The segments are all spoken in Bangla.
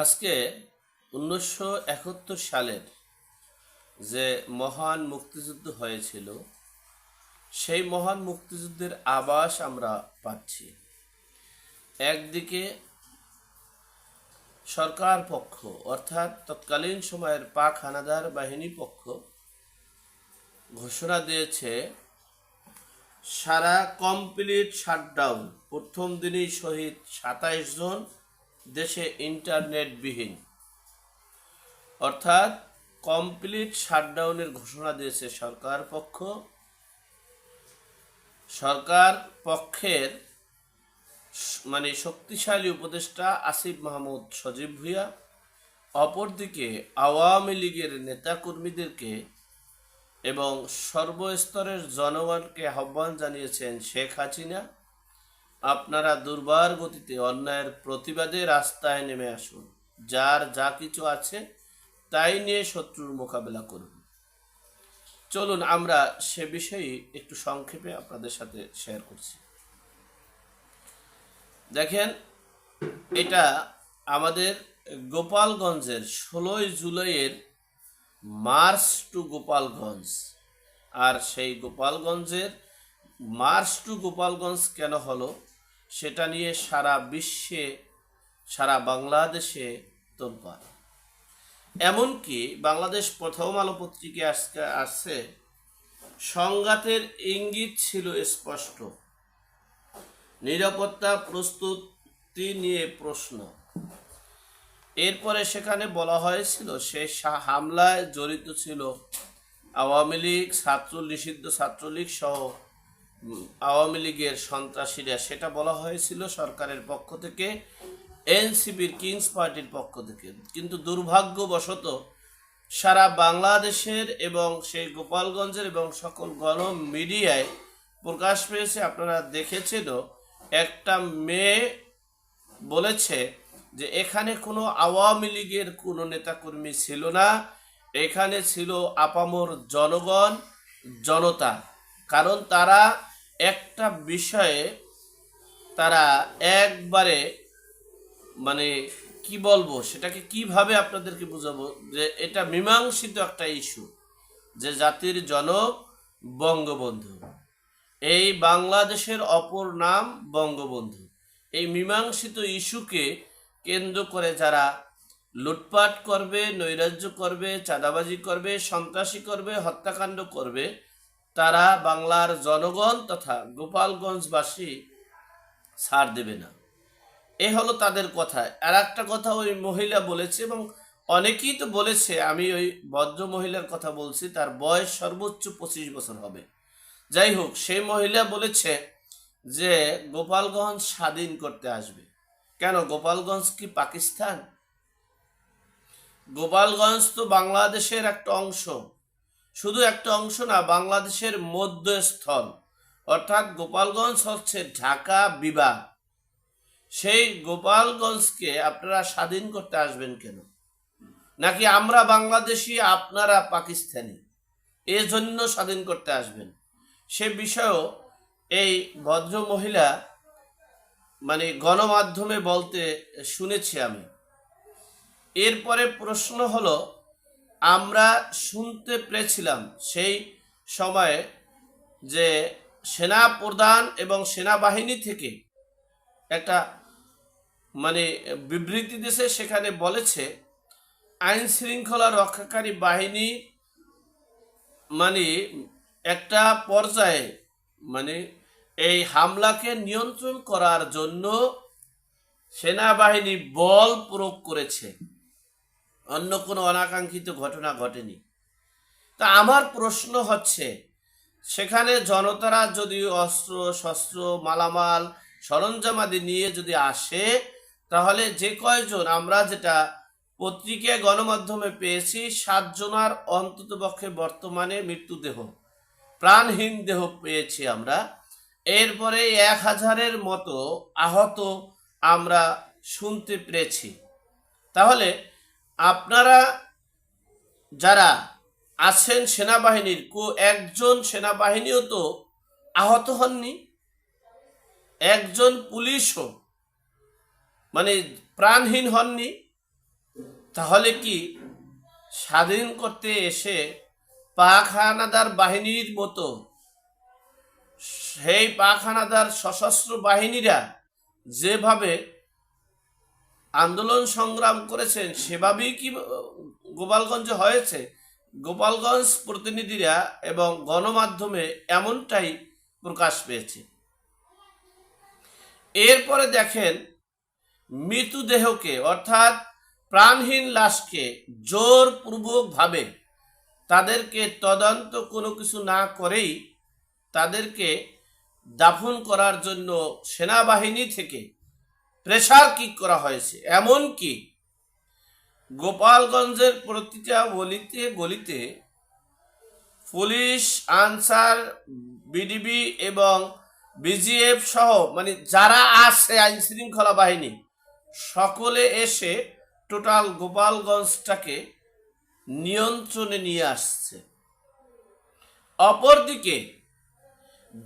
আজকে উনিশশো একাত্তর সালের যে মহান মুক্তিযুদ্ধ হয়েছিল, সেই মহান মুক্তিযুদ্ধের আবাস আমরা পাচ্ছি। একদিকে সরকার পক্ষ, অর্থাৎ তৎকালীন সময়ের পাক হানাদার বাহিনী পক্ষ, ঘোষণা দিয়েছে, সারা কমপ্লিট শাটডাউন, প্রথম দিনই শহীদ সাতাইশ জন দেশে ইন্টারনেটবিহীন। অর্থাৎ কমপ্লিট শাটডাউনের ঘোষণা দিয়েছে সরকার পক্ষ। সরকার পক্ষের মানে শক্তিশালী উপদেষ্টা আসিফ মাহমুদ সজীব ভুইয়া, অপরদিকে আওয়ামী লীগের নেতাকর্মীদেরকে এবং সর্বস্তরের জনগণকে আহ্বান জানিয়েছেন শেখ হাসিনা। আপনারা দুর্বার গতিতে অন্যায়ের প্রতিবাদে রাস্তায় নেমে আসুন। যার যা কিছু আছে, তাই নিয়ে শত্রুর মোকাবেলা করুন। চলুন, আমরা সে বিষয়ে একটু সংক্ষেপে আপনাদের সাথে শেয়ার করছি। দেখেন, এটা আমাদের গোপালগঞ্জের ষোলোই জুলাইয়ের মার্চ টু গোপালগঞ্জ। আর সেই গোপালগঞ্জের মার্চ টু গোপালগঞ্জ কেন হলো? সেটা নিয়ে সারা বিশ্বে, সারা বাংলাদেশে তোলপাড় এমনকি বাংলাদেশ প্রথম আলো পত্রিকায় আজকে আসছে, সংঘাতের ইঙ্গিত ছিল স্পষ্ট। নিরাপত্তা প্রস্তুতি নিয়ে প্রশ্ন। এরপরে সেখানে বলা হয়েছিল, সে হামলায় জড়িত ছিল আওয়ামী লীগ ছাত্র নিষিদ্ধ ছাত্রলীগ সহ আওয়ামী লীগের সন্ত্রাসীরা, সেটা বলা হয়েছিল সরকারের পক্ষ থেকে, এনসিপির কিংস পার্টির পক্ষ থেকে। কিন্তু দুর্ভাগ্যবশত সারা বাংলাদেশের এবং সেই গোপালগঞ্জের এবং সকল গণ মিডিয়ায় প্রকাশ পেয়েছে, আপনারা দেখেছেন, একটা মেয়ে বলেছে যে এখানে কোনো আওয়ামী লীগের কোনো নেতাকর্মী ছিল না, এখানে ছিল আপামর জনগণ, জনতা। কারণ তারা একটা বিষয়ে তারা একবারে মানে কি বলব, সেটাকে কীভাবে আপনাদেরকে বুঝাবো যে এটা মীমাংসিত একটা ইস্যু যে জাতির জনক বঙ্গবন্ধু। এই বাংলাদেশের অপর নাম বঙ্গবন্ধু। এই মীমাংসিত ইস্যুকে কেন্দ্র করে যারা লুটপাট করবে, নৈরাজ্য করবে, চাঁদাবাজি করবে, সন্ত্রাসী করবে, হত্যাকাণ্ড করবে তারা বাংলার জনগণ তথা গোপালগঞ্জবাসী ছাড় দেবে না। এ হলো তাদের কথা। আর একটা কথা ওই মহিলা বলেছে এবং অনেকেই তো বলেছে, আমি ওই ভদ্র মহিলার কথা বলছি, তার বয়স সর্বোচ্চ পঁচিশ বছর হবে। যাই হোক, সেই মহিলা বলেছে যে গোপালগঞ্জ স্বাধীন করতে আসবে। কেন? গোপালগঞ্জ কি পাকিস্তান? গোপালগঞ্জ তো বাংলাদেশের একটা অংশ। শুধু একটা অংশ না, বাংলাদেশের মধ্যস্থল। অর্থাৎ গোপালগঞ্জ হচ্ছে ঢাকা বিভাগ। সেই গোপালগঞ্জকে আপনারা স্বাধীন করতে আসবেন কেন? নাকি আমরা বাংলাদেশি, আপনারা পাকিস্তানি? এজন্য স্বাধীন করতে আসবেন। সে বিষয়েও এই ভদ্র মহিলা মানে গণমাধ্যমে বলতে শুনেছি আমি। এরপরে প্রশ্ন হলো আমরা শুনতে পেরেছিলাম সেই সময়ে যে সেনা প্রধান এবং সেনাবাহিনী থেকে একটা মানে বিবৃতি দেশে সেখানে বলেছে, আইন শৃঙ্খলা রক্ষাকারী বাহিনী মানে একটা পর্যায়ে মানে এই হামলাকে নিয়ন্ত্রণ করার জন্য সেনাবাহিনী বল প্রয়োগ করেছে। অন্য কোনো অনাকাঙ্ক্ষিত ঘটনা ঘটেনি। তা আমার প্রশ্ন হচ্ছে, সেখানে জনতারা যদি অস্ত্র, শস্ত্র, মালামাল সরঞ্জামাদি নিয়ে যদি আসে, তাহলে যে কয়জন, আমরা যেটা পত্রিকায় গণমাধ্যমে পেয়েছি, সাতজনার অন্ততপক্ষে বর্তমানে মৃত্যুদেহ প্রাণহীন দেহ পেয়েছি আমরা। এরপরে এক হাজারের মতো আহত আমরা শুনতে পেরেছি। তাহলে আপনারা যারা আছেন সেনাবাহিনীর, কো একজন সেনাবাহিনীও তো আহত হননি, একজন পুলিশও মানে প্রাণহীন হননি, তাহলে কি স্বাধীন করতে এসে পাক হানাদার বাহিনীর মতো সেই পাক হানাদার সশস্ত্র বাহিনীরা যেভাবে আন্দোলন সংগ্রাম করেছেন, সেভাবেই কি গোপালগঞ্জে হয়েছে? গোপালগঞ্জ প্রতিনিধিরা এবং গণমাধ্যমে এমনটাই প্রকাশ পেয়েছে। এরপরে দেখেন, মৃতদেহকে, অর্থাৎ প্রাণহীন লাশকে জোরপূর্বকভাবে তাদেরকে তদন্ত কোনো কিছু না করেই তাদেরকে দাফন করার জন্য সেনাবাহিনী থেকে প্রেশার কিক করা হয়েছে? এমন কি? গোপালগঞ্জের প্রতিটা গলিতে গলিতে পুলিশ, আনসার, বিডিবি এবং বিজিএফ সহ মানে যারা আছে আইন শৃঙ্খলা বাহিনী, সকলে এসে টোটাল গোপালগঞ্জটাকে নিয়ন্ত্রণে নিয়ে আসছে। অপরদিকে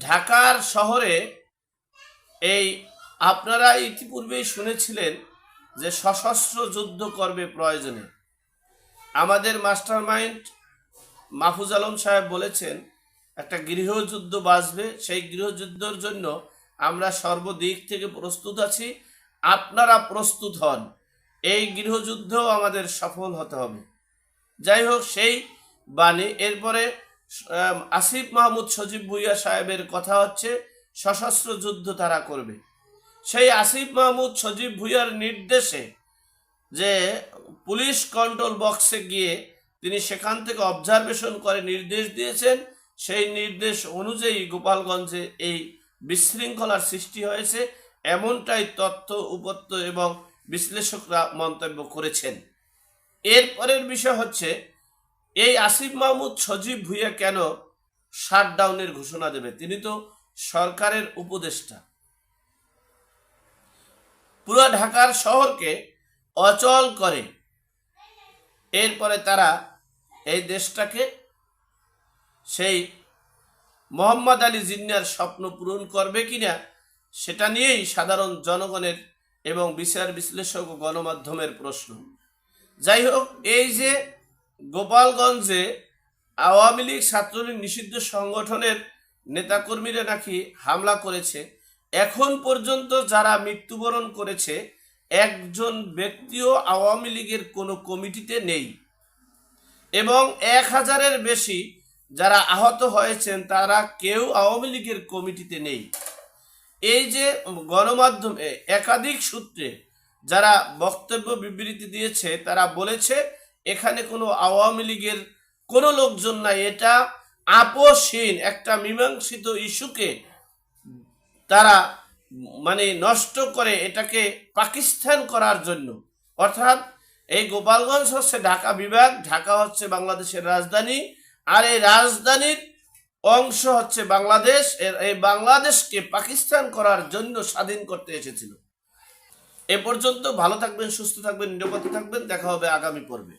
ঢাকার শহরে এই আপনারা ইতিপূর্বেই শুনেছিলেন যে সশস্ত্র যুদ্ধ করবে প্রয়োজনে। আমাদের মাস্টার মাইন্ড মাহফুজ আলম সাহেব বলেছেন, একটা গৃহযুদ্ধ বাঁচবে, সেই গৃহযুদ্ধের জন্য আমরা সর্বদিক থেকে প্রস্তুত আছি, আপনারা প্রস্তুত হন। এই গৃহযুদ্ধও আমাদের সফল হতে হবে। যাই হোক, সেই বাণী। এরপরে আসিফ মাহমুদ সজীব ভুইয়া সাহেবের কথা হচ্ছে, সশস্ত্র যুদ্ধ তারা করবে। সেই আসিফ মাহমুদ সজীব ভুইয়ার নির্দেশে যে পুলিশ কন্ট্রোল বক্সে গিয়ে তিনি সেখান থেকে অবজারভেশন করে নির্দেশ দিয়েছেন, সেই নির্দেশ অনুযায়ী গোপালগঞ্জে এই বিশৃঙ্খলার সৃষ্টি হয়েছে, এমনটাই তথ্য, উপত্য এবং বিশ্লেষকরা মন্তব্য করেছেন। এরপরের বিষয় হচ্ছে, এই আসিফ মাহমুদ সজীব ভুইয়া কেন শাটডাউনের ঘোষণা দেবে? তিনি তো সরকারের উপদেষ্টা। পুরো ঢাকার শহরকে অচল করে। এরপরে তারা এই দেশটাকে সেই মোহাম্মদ আলী জিন্নার স্বপ্ন পূরণ করবে কিনা সেটা নিয়েই সাধারণ জনগণের এবং বিচার বিশ্লেষক ও গণমাধ্যমের প্রশ্ন। যাই হোক, এই যে গোপালগঞ্জে আওয়ামী লীগ ছাত্রলীগ নিষিদ্ধ সংগঠনের নেতাকর্মীরা নাকি হামলা করেছে এখন পর্যন্ত যারা মৃত্যুবরণ করেছে, একজন ব্যক্তিও আওয়ামী লীগের কোনো কমিটিতে নেই। এবং এক হাজারের বেশি যারা আহত হয়েছেন, তারা কেউ আওয়ামী লীগের কমিটিতে নেই। এই যে গণমাধ্যমে একাধিক সূত্রে যারা বক্তব্য বিবৃতি দিয়েছে, তারা বলেছে, এখানে কোনো আওয়ামী লীগের কোনো লোকজন নাই। এটা আপোষহীন, একটা মীমাংসিত ইস্যুকে তারা মানে নষ্ট করে এটাকে পাকিস্তান করার জন্য। অর্থাৎ এই গোপালগঞ্জ হচ্ছে ঢাকা বিভাগ, ঢাকা হচ্ছে বাংলাদেশের রাজধানী, আর এই রাজধানীর অংশ হচ্ছে বাংলাদেশ। এই বাংলাদেশকে পাকিস্তান করার জন্য স্বাধীন করতে এসেছিল। এ পর্যন্ত ভালো থাকবেন, সুস্থ থাকবেন, নিরাপদে থাকবেন। দেখা হবে আগামী পর্বে।